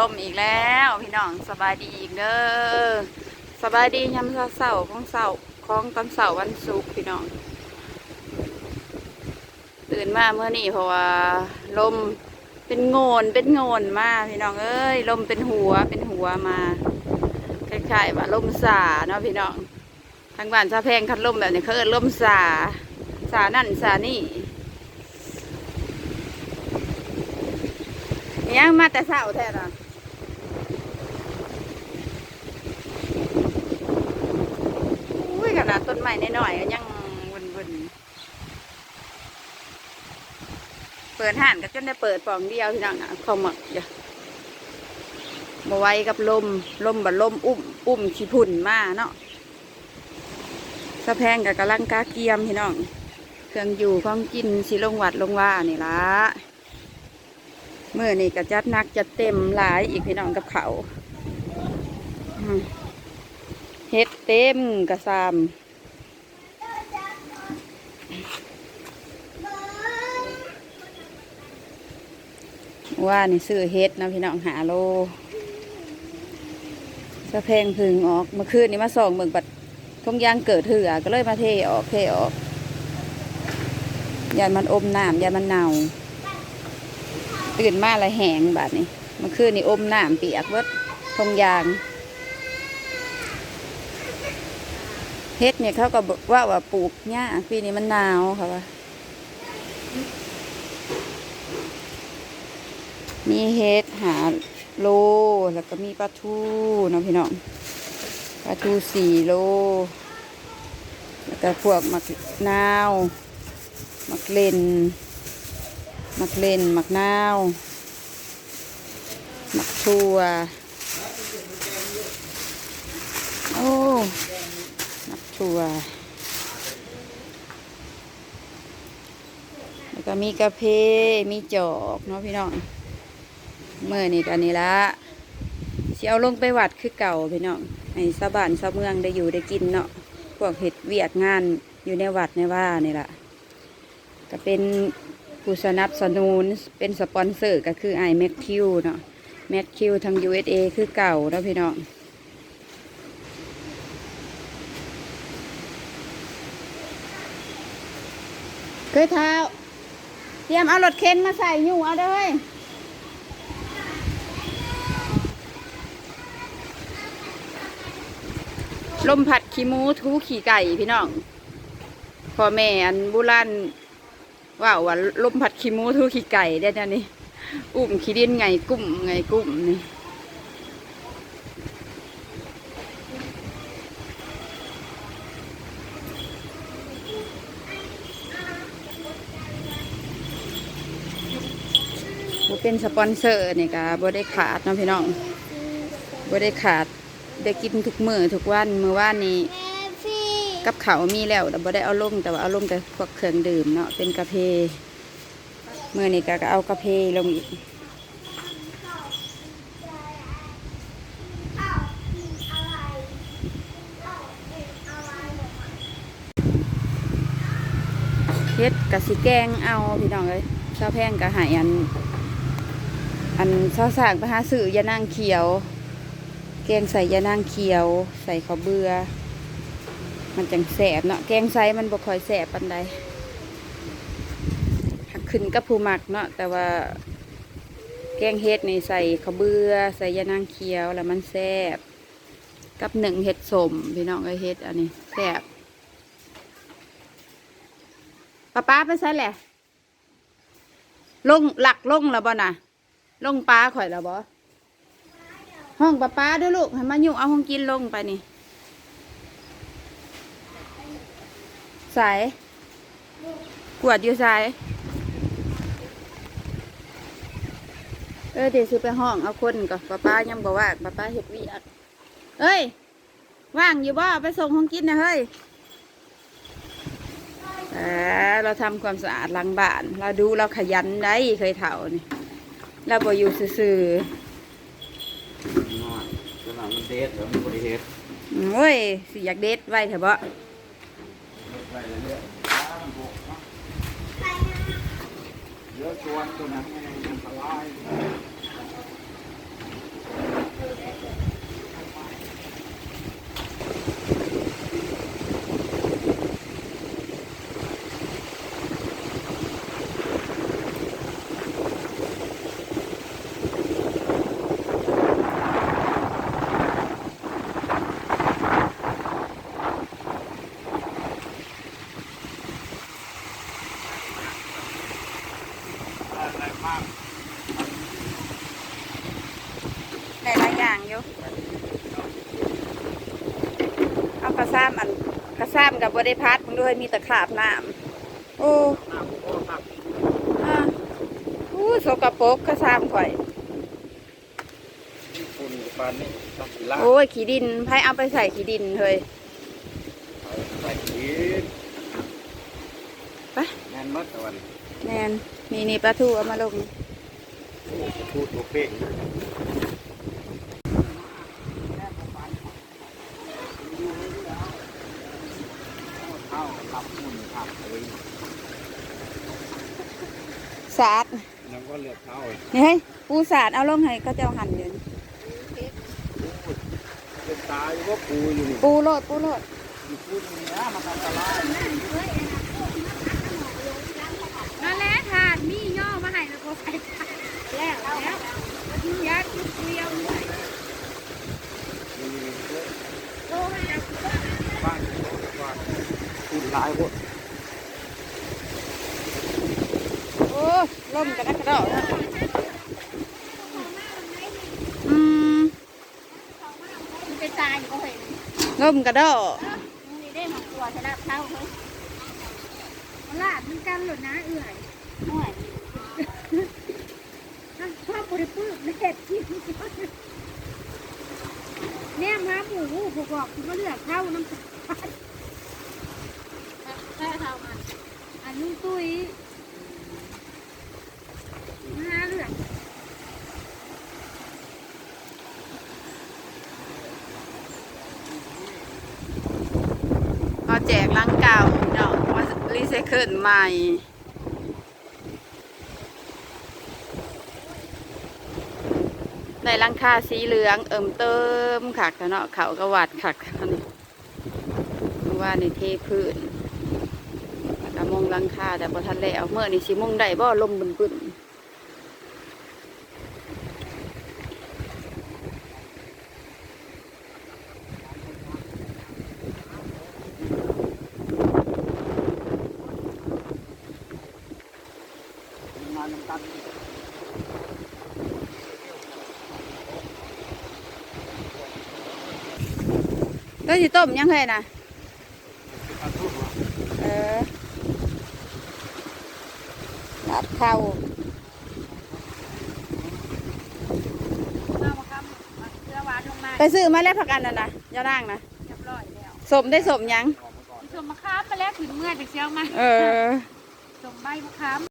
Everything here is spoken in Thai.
ลมอีกแล้ว พี่น้องสบายดีอีกเด้อสบายดียามเสาร์ของเสาร์ของตอนเสาร์วันศุกร์พี่น้อง ตื่นมาเมื่อนี้เพราะว่าลมเป็นโงนเป็นโงนมาพี่น้องเอ้ยลมเป็นหัวเป็นหัวมาคล้ายๆว่าลมสาเนาะพี่น้องทางบ้านชาแพงคัดลมแบบนี้เขาเอิ้นลมสาสานั่นสานี่ยังมาแต่เช้าแท้ละอุ้ยข นาดต้นไม้น้อยๆก็ยังวุ่นๆเปิดห่านก็จนได้เปิดปองเดียวพี่น้องอะเขามักอย่ามาไว้กับลมลมบัลมอุ้มอุ้มขี้พุ่นมาเนาะสะแพงกับกำลังกาเกียมพี่น้องเครื่องอยู่ของกินสิลงวัดลงว่านี่ละเมื่อนี่ก็จัดนักจัดเต็มหลายอีกพี่น้องกับเขาเฮ็ดเต็มกระซาม ว่านี่ซื้อเฮ็ดนะพี่น้องหาโลสะเพงพึ่งออกเมื่อคืนนี้มาส่องเมืองปัดทงยางเกิดเถื่อก็เลยมาเทออกเทออกยานมันอมน้ำยานมันเน่าตื่นมาละแหงบาดนี้เมื่อคืนนี้อมน้ำเปียกเบิดทงยางเฮ็ดเนี่ยเขาก็ว่าว่าปลูกเนี่ยาปีนี้มันหนาวค่ะว่า มีเฮ็ดหาโล แล้วก็มีปลาทูเนาะพี่น้องปลาทูสี่โล แล้วก็พวกหมักนาวหมักเลนหมักเลนหมักนาวหมักทัวโอ้หมักทัวแล้วก็มีกาเพมีจอกเนาะพี่น้อง เมื่อนี่กันนี่ละเสิเอาลงไปวัดคือเก่าพี่น้องให้ชาวบ้านชาวเมืองได้อยู่ได้กินเนาะพวกเห็ดเวียกงานอยู่ในวัดในว่านี่ละก็เป็นผู้สนับสนุนเป็นสปอนเซอร์ก็คือไอ้แม็กคิวเนาะแม็กคิวทาง USA คือเก่าแล้วพี่น้องเคยเท้าเตรียมเอารถเข็นมาใส่อยู่เอาเด้อเว้ย ลมผัดขี้มูทูขี่ไก่พี่น้องพ่อแม่อันบุรันว่าว่าลมผัดขี้มูทูขี่ไก่ได้แน่นี่อุ้มขี้ดินไงกุ้มไงกุ้มนี่เป็นสปอนเซอร์นี่ก็บ่ได้ขาดนะพี่น้องบ่ได้ขาด ได้กินทุกมื้อทุกวันมื้อว่านนี้กับเขาวมีแล้วแต่บ่ได้เอาลงแต่ว่าเอาลงแต่พวกเครื่องดื่มเนาะเป็นกาแฟมื้อนี้ก็เอากาแฟลงอีกเฮ็ดกะสิแกงเอาพี่น้องเอ้ยเช้าแพงกะหายอัน อันเช้าสร้างไปหาซื้อยานางเขียวแกงใส่ยานางเขียว ใส่ข้าวเบือมันจังแสบเนาะแกงใส่มันบ่ค่อยแสบปันใดหักขึ้นกับผู้หมักเนาะแต่ว่า แกงเฮ็ดนี่ใส่ข้าวเบือใส่ยานางเขียวแล้วมันแสบกับหนึ่งเห็ดสมพี่น้องไอเฮ็ดอันนี้แสบป้าป้าไปใส่แหละลงหลักลงแล้วบ่น่ะลงปลาข่อยแล้วบ่ ห้องป้าป้าด้วยลูกให้มายุ่งเอาห้องกินลงไปนี่สายกวดอยู่สายเออเดี๋ยวซื้อไปห้องเอาคนก่อนป้าป้ายังบอกว่าป้าป้าเห็ดวียกเอ้ย ว่างอยู่บ่าไปส่งห้องกินนะเฮ้ยเราทำความสะอาดหลังบ้าน เราดูเราขยันได้เคยเถ่านี่เราบ่อยู่ซื่อๆ น้อยสนามมันเดทแล้วมันบริเฮ็ดโอ้ยสิอยากเด็ดไว้เถอะบ่ไปเรื่อยๆตามบกเนาะเยอะชวนตัวนั้นไงอันสลาย ได้หลายอย่างอยู่เอากระซ้ำอันกระซ้ำกับบริพัตมึงด้วยมีตะขาบน้ำโอ้หน้าโอ้ครับอะอู้สกปรกกระซ้ำข่อยคุณปานนี้ต้องสิล่าโอ้ยขี้ดินไพ่เอาไปใส่ขี้ดินเฮ้ยใส่ขีดไปแน่นมัดตะวันแนน นี่นี่ปลาทูเอามาลงโอ้พูดตัวเป้งเข้าขับหุ่นขับเลยสาดยังก็เลือกเข้านี่เฮ้ยปูสาดเอาลงให้เขาเจ้าหั่นอยู่นี่เป็นตาอยู่ว่าปูอยู่นี่ปูโลดปูโลดอยู่พูดอย่างนี้มันอันตราย บ้านบ้านคุณหลายคนโอ้ยล่มกระดักกระดอกนะอืมมันเป็นตายอยู่ก็เห็นล่มกระดอกมีได้หมตัวชนะเท่าเฮ้ยมันลาดมันกันหลุดนะเอื่อยห่วย ชอบบริปื้มเด็ดที่แนมหาหมูผูกบอกคุณก็เลือกเข้าน้ำตาลแค่เท่ามันอันนุ่งตุ้ยมาเลือกเอแจกลังเก่าเนาะมารีไซเคิลใหม่ ได้ลังคาสีเหลืองเอิ่มเติมขักเนาะเขากระวัดขักนนี้เพราะว่าในเทพื้นแล้วก็มงลังคาแต่พอทันแล้วเมื่อนี่สิมงได้บ่ลมบึนบึนงานน้ำกันก็สิต้มยังไงนะอันทุกเออรับข้าวเอามาคำเสื้อหวานลงมาไปซื้อมาแล้วพักกันนะนะอยาด่างนะเรียบร้อยแล้วสมได้สมยังสมมะขามไปแล้วถึงเมื่อจะเชียวมาเออสมใบมะขาม